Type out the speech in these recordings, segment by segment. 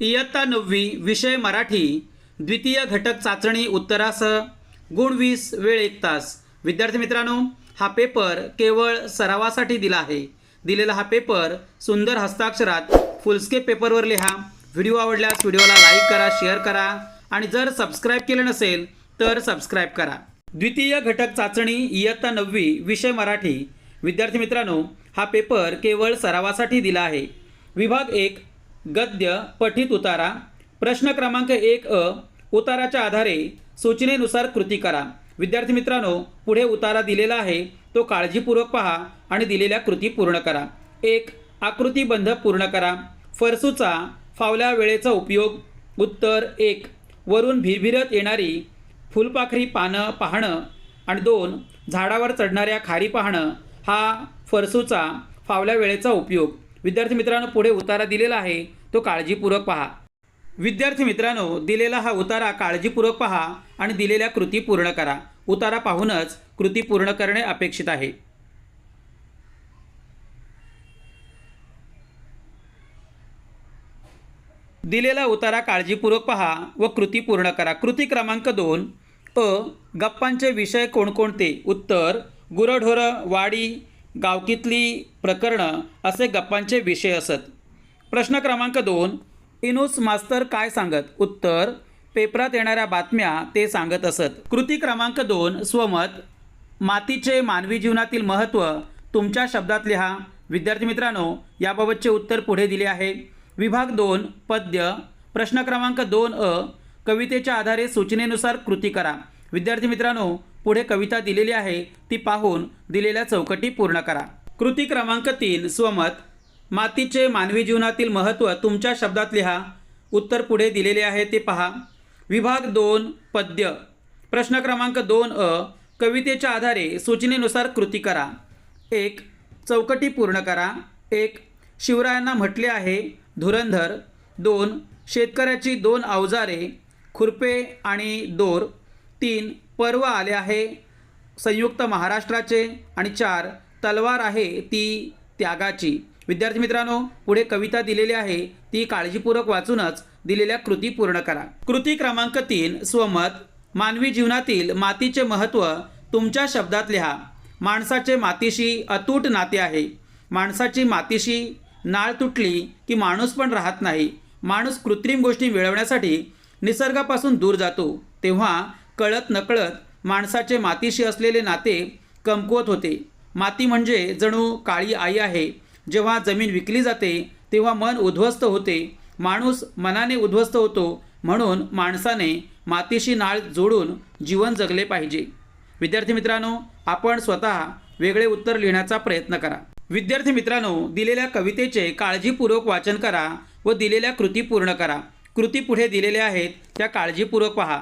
इयत्ता नववी विषय मराठी द्वितीय घटक चाचणी उत्तरासह गुण वीस वेळ एक तास. विद्यार्थी मित्रांनो हा पेपर केवळ सरावासाठी दिला आहे. दिलेला हा पेपर सुंदर हस्ताक्षरात फुलस्केप पेपरवर लिहा. व्हिडिओ आवडल्यास व्हिडिओला लाईक करा शेअर करा आणि जर सबस्क्राईब केलं नसेल तर सबस्क्राईब करा. द्वितीय घटक चाचणी इयत्ता नववी विषय मराठी. विद्यार्थी मित्रांनो हा पेपर केवळ सरावासाठी दिला आहे. विभाग एक गद्य पठित उतारा. प्रश्न क्रमांक एक अ उताराच्या आधारे सूचनेनुसार कृती करा. विद्यार्थी मित्रांनो पुढे उतारा दिलेला आहे तो काळजीपूर्वक पहा आणि दिलेल्या कृती पूर्ण करा. एक आकृतीबंध पूर्ण करा. फरसूचा फावल्या वेळेचा उपयोग. उत्तर एक वरून भिरभिरत येणारी फुलपाखरी पानं पाहणं. आणि दोन झाडावर चढणाऱ्या खारी पाहणं. हा फरसूचा फावल्या वेळेचा उपयोग. विद्यार्थी मित्रांनो पुढे उतारा दिलेला आहे. तो काळजीपूर्वक पहा. विद्यार्थी मित्रांनो दिलेला हा उतारा काळजीपूर्वक पहा आणि दिलेल्या कृती पूर्ण करा. उतारा पाहूनच कृती पूर्ण करणे अपेक्षित आहे. दिलेला उतारा काळजीपूर्वक पहा व कृती पूर्ण करा. कृती क्रमांक दोन अ गप्पांचे विषय कोणकोणते? उत्तर गुरढोरं वाडी गावकीतली प्रकरणं असे गप्पांचे विषय असत. प्रश्न क्रमांक दोन इनोस मास्तर काय सांगत? उत्तर पेपरात येणाऱ्या बातम्या ते सांगत असत. कृती क्रमांक दोन स्वमत मातीचे मानवी जीवनातील महत्त्व तुमच्या शब्दात लिहा. विद्यार्थी मित्रांनो याबाबतचे उत्तर पुढे दिले आहे. विभाग दोन पद्य प्रश्न क्रमांक दोन अ कवितेच्या आधारे सूचनेनुसार कृती करा. विद्यार्थी मित्रांनो पुढे कविता दिलेली आहे ती पाहून दिलेल्या चौकटी पूर्ण करा. कृती क्रमांक तीन स्वमत. मातीचे मानवी जीवनातील महत्त्व तुमच्या शब्दात लिहा. उत्तर पुढे दिलेले आहे ते पहा. विभाग दोन पद्य. प्रश्न क्रमांक दोन अ कवितेच्या आधारे सूचनेनुसार कृती करा. एक चौकटी पूर्ण करा. एक शिवरायांना म्हटले आहे धुरंधर. दोन शेतकऱ्याची दोन अवजारे खुरपे आणि दोर. तीन पर्व आले आहे. संयुक्त महाराष्ट्राचे आणि चार तलवार आहे ती त्यागाची. विद्यार्थी मित्रांनो पुढे कविता दिलेली आहे. ती काळजीपूर्वक वाचूनच दिलेल्या कृती पूर्ण करा. कृती क्रमांक तीन स्वमत. मानवी जीवनातील मातीचे महत्त्व तुमच्या शब्दात लिहा. माणसाचे मातीशी अतूट नाते आहे. माणसाची मातीशी नाळ तुटली की माणूस पण राहत नाही. माणूस कृत्रिम गोष्टी मिळवण्यासाठी निसर्गापासून दूर जातो. तेव्हा कळत नकळत माणसाचे मातीशी असलेले नाते कमकुवत होते. माती म्हणजे जणू काळी आई आहे. जेव्हा जमीन विकली जाते तेव्हा मन उद्ध्वस्त होते. माणूस मनाने उद्ध्वस्त होतो म्हणून माणसाने मातीशी नाळ जोडून जीवन जगले पाहिजे. विद्यार्थी मित्रांनो आपण स्वतः वेगळे उत्तर लिहिण्याचा प्रयत्न करा. विद्यार्थी मित्रांनो दिलेल्या कवितेचे काळजीपूर्वक वाचन करा व दिलेल्या कृती पूर्ण करा. कृती पुढे दिलेल्या आहेत त्या काळजीपूर्वक पहा.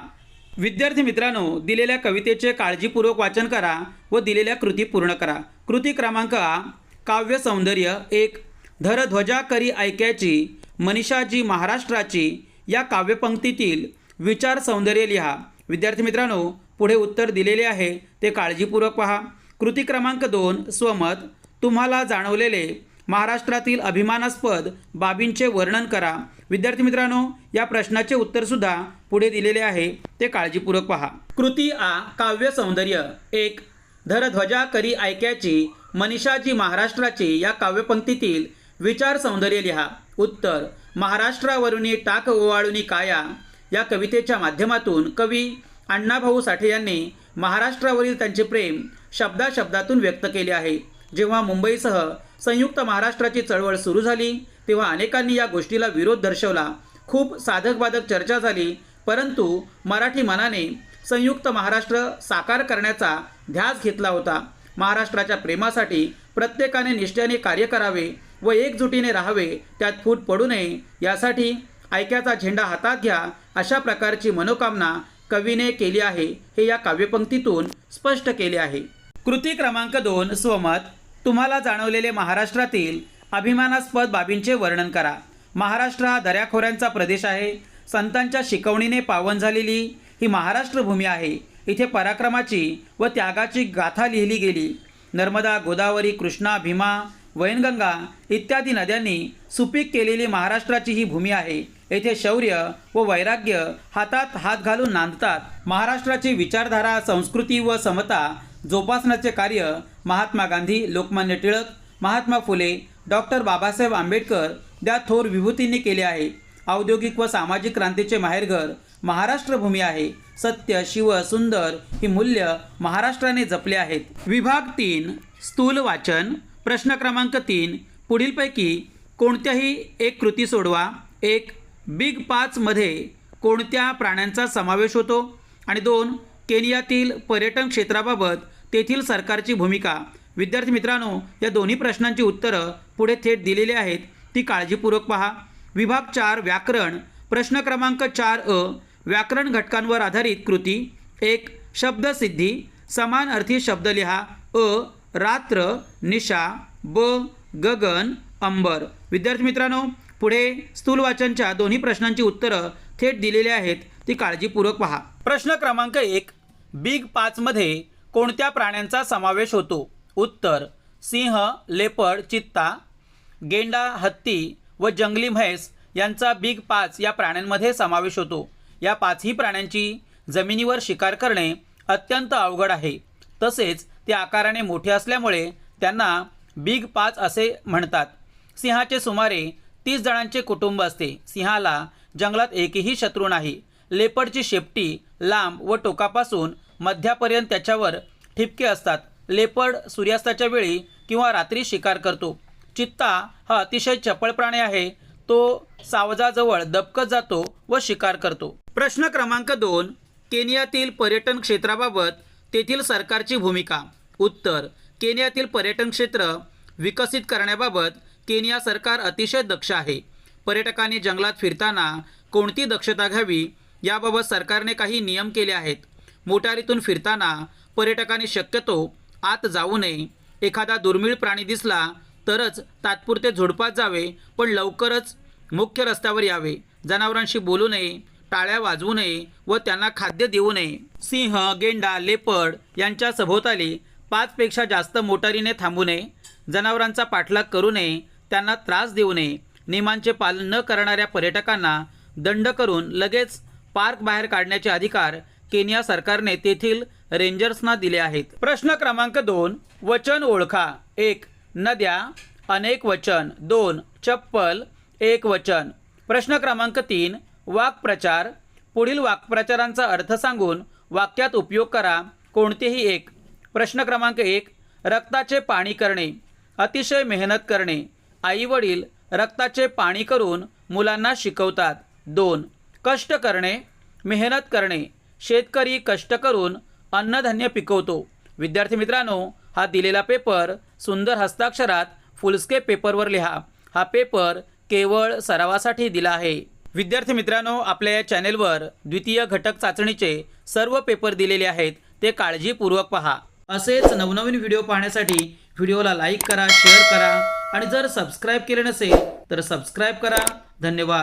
विद्यार्थी मित्रांनो दिलेल्या कवितेचे काळजीपूर्वक वाचन करा व दिलेल्या कृती पूर्ण करा. कृती क्रमांक आ काव्य सौंदर्य. एक धरध्वजा करी ऐक्याची मनीषाजी महाराष्ट्राची या काव्यपंक्तीतील विचार सौंदर्य लिहा. विद्यार्थी मित्रांनो पुढे उत्तर दिलेले आहे ते काळजीपूर्वक पहा. कृती क्रमांक दोन स्वमत. तुम्हाला जाणवलेले महाराष्ट्रातील अभिमानास्पद बाबींचे वर्णन करा. विद्यार्थी मित्रांनो या प्रश्नाचे उत्तरसुद्धा पुढे दिलेले आहे. ते काळजीपूर्वक पहा. कृती आ काव्य सौंदर्य. एक धर ध्वजा करी ऐक्याची मनीषाजी महाराष्ट्राची या काव्यपंक्तीतील विचार सौंदर्य लिहा. उत्तर महाराष्ट्रावरुनी टाक ओवाळुनी काया. या कवितेच्या माध्यमातून कवी अण्णाभाऊ साठे यांनी महाराष्ट्रावरील त्यांचे प्रेम शब्दाशब्दातून व्यक्त केले आहे. जेव्हा मुंबईसह संयुक्त महाराष्ट्राची चळवळ सुरू झाली तेव्हा अनेकांनी या गोष्टीला विरोध दर्शवला. खूप साधकबाधक चर्चा झाली परंतु मराठी मनाने संयुक्त महाराष्ट्र साकार करण्याचा ध्यास घेतला होता. महाराष्ट्राच्या प्रेमासाठी प्रत्येकाने निष्ठेने कार्य करावे व एकजुटीने राहावे त्यात फूट पडू नये यासाठी ऐक्याचा झेंडा हातात घ्या अशा प्रकारची मनोकामना कवीने केली आहे हे या काव्यपंक्तीतून स्पष्ट केले आहे. कृती क्रमांक दोन स्वमत. तुम्हाला जाणवलेले महाराष्ट्रातील अभिमानास्पद बाबींचे वर्णन करा. महाराष्ट्र हा दऱ्याखोऱ्यांचा प्रदेश आहे. संतांच्या शिकवणीने पावन झालेली ही महाराष्ट्र भूमी आहे. इथे पराक्रमाची व त्यागाची गाथा लिहिली गेली. नर्मदा गोदावरी कृष्णा भीमा वैनगंगा इत्यादी नद्यांनी सुपीक केलेली महाराष्ट्राची ही भूमी आहे. येथे शौर्य व वैराग्य हातात हात घालून नांदतात महाराष्ट्राची विचारधारा संस्कृती व समता जोपासण्याचे कार्य महात्मा गांधी लोकमान्य टिळक महात्मा फुले डॉक्टर बाबासाहेब आंबेडकर या थोर विभूतींनी केले आहे. औद्योगिक व सामाजिक क्रांतीचे माहेरघर महाराष्ट्रभूमी आहे. सत्य शिव सुंदर ही मूल्य महाराष्ट्राने जपले आहेत. विभाग तीन स्थूल वाचन प्रश्न क्रमांक तीन पुढीलपैकी कोणत्याही एक कृती सोडवा. एक बिग पाचमध्ये कोणत्या प्राण्यांचा समावेश होतो? आणि दोन केनियातील पर्यटन क्षेत्राबाबत तेथील सरकारची भूमिका. विद्यार्थी मित्रांनो या दोन्ही प्रश्नांची उत्तरं पुढे थेट दिलेली आहेत. ती काळजीपूर्वक पहा. विभाग चार व्याकरण. प्रश्न क्रमांक चार अ व्याकरण घटकांवर आधारित कृती. एक शब्दसिद्धी समान अर्थी शब्द लिहा. अ रात्र निशा ब गगन अंबर. विद्यार्थी मित्रांनो पुढे स्थूल वाचनच्या दोन्ही प्रश्नांची उत्तरं थेट दिलेली आहेत. ती काळजीपूर्वक पहा. प्रश्न क्रमांक एक बिग पाचमध्ये कोणत्या प्राण्यांचा समावेश होतो? उत्तर सिंह लेपड चित्ता गेंडा हत्ती व जंगली म्हैस यांचा बिग पाच या प्राण्यांमध्ये समावेश होतो. या पाचही प्राण्यांची जमिनीवर शिकार करणे अत्यंत अवघड आहे. तसेच ते आकाराने मोठे असल्यामुळे त्यांना बिग पाच असे म्हणतात. सिंहाचे सुमारे तीस जणांचे कुटुंब असते. सिंहाला जंगलात एकही शत्रू नाही. लेपडची शेपटी लांब व टोकापासून मध्यापर्यंत त्याच्यावर ठिपके असतात. लेपर्ड सूर्यास्ताच्या वेळी किंवा रात्री शिकार करतो. चित्ता हा अतिशय चपळ प्राणी आहे. तो सावजाजवळ दबकत जातो व शिकार करतो. प्रश्न क्रमांक दोन केनियातील पर्यटन क्षेत्राबाबत तेथील सरकारची भूमिका. उत्तर केनियातील पर्यटन क्षेत्र विकसित करण्याबाबत केनिया सरकार अतिशय दक्ष आहे. पर्यटकांनी जंगलात फिरताना कोणती दक्षता घ्यावी याबाबत सरकारने काही नियम केले आहेत. मोटारीतून फिरताना पर्यटकांनी शक्यतो आत जाऊ नये. एखादा दुर्मिळ प्राणी दिसला तरच तात्पुरते झोडपात जावे पण लवकरच मुख्य रस्त्यावर यावे. जनावरांशी बोलू नये टाळ्या वाजवू नये व त्यांना खाद्य देऊ नये. सिंह गेंडा लेपड यांच्या सभोवताली पाचपेक्षा जास्त मोटारीने थांबू नये. जनावरांचा पाठलाग करू नये त्यांना त्रास देऊ नये. नियमांचे पालन न करणाऱ्या पर्यटकांना दंड करून लगेच पार्क बाहेर काढण्याचे अधिकार केनिया सरकारने तेथील रेंजर्सना दिले आहेत. प्रश्न क्रमांक दोन वचन ओळखा. एक नद्या. अनेक वचन. दोन चप्पल. एक वचन. प्रश्न क्रमांक तीन वाक्प्रचार. पुढील वाक्प्रचारांचा अर्थ सांगून वाक्यात उपयोग करा. कोणतेही एक. प्रश्न क्रमांक एक रक्ताचे पाणी करणे. अतिशय मेहनत करणे. आईवडील रक्ताचे पाणी करून मुलांना शिकवतात. दोन कष्ट करणे. मेहनत करणे. शेतकरी कष्ट करून अन्नधान्य पिकवतो. विद्यार्थी मित्रांनो हा दिलेला पेपर सुंदर हस्ताक्षरात फुलस्केप पेपरवर लिहा. हा पेपर केवळ सरावासाठी दिला आहे. विद्यार्थी मित्रांनो आपल्या या चॅनेलवर द्वितीय घटक चाचणीचे सर्व पेपर दिलेले आहेत ते काळजीपूर्वक पहा. असेच नवनवीन व्हिडिओ पाहण्यासाठी व्हिडिओला लाईक करा शेअर करा आणि जर सबस्क्राईब केले नसेल तर सबस्क्राईब करा. धन्यवाद.